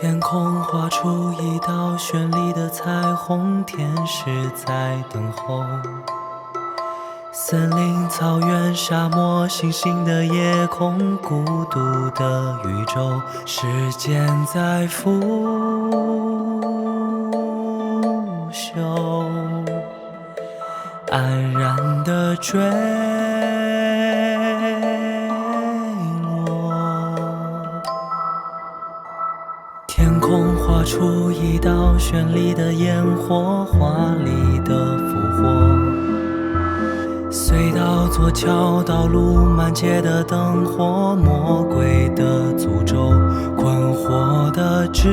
天空画出一道绚丽的彩虹，天使在等候。森林、草原、沙漠，星星的夜空，孤独的宇宙，时间在腐朽，安然的坠天空画出一道绚丽的烟火，华丽的复活。隧道、座桥、道路，满街的灯火，魔鬼的诅咒，困惑的执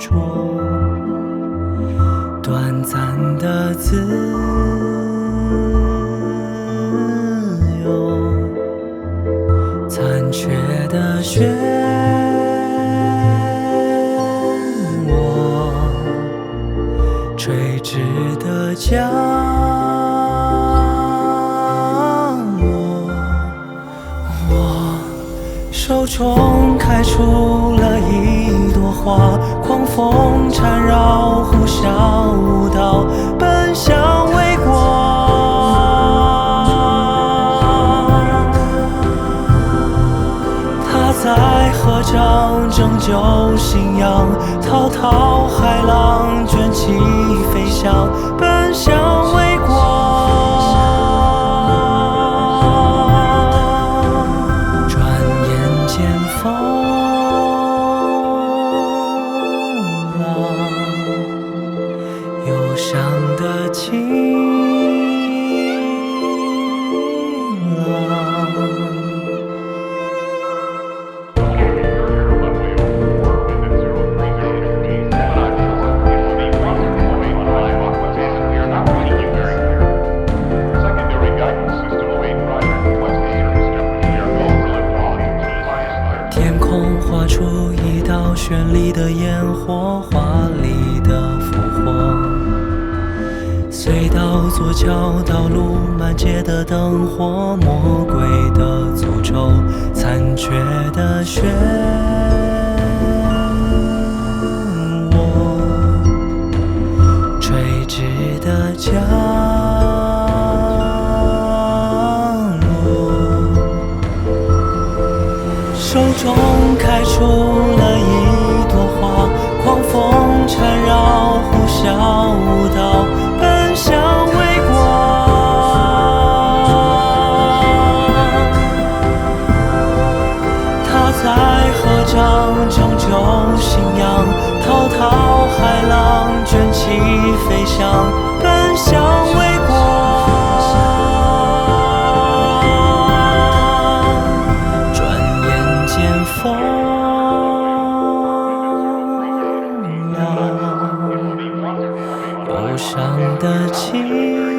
着，短暂的自漩涡。垂直的降落，我手中开出了一朵花，狂风缠绕，在合掌拯救信仰，滔滔海浪卷起飞翔，绚丽的烟火，华丽的复活。隧道、座桥、道路，满街的灯火，魔鬼的诅咒，残缺的漩涡，垂直的降落。手中开出，缠绕，呼啸舞蹈，奔向微光。他在合掌，拯救信仰，滔滔海浪卷起飞翔，奔向微光。转眼间风。懂得起。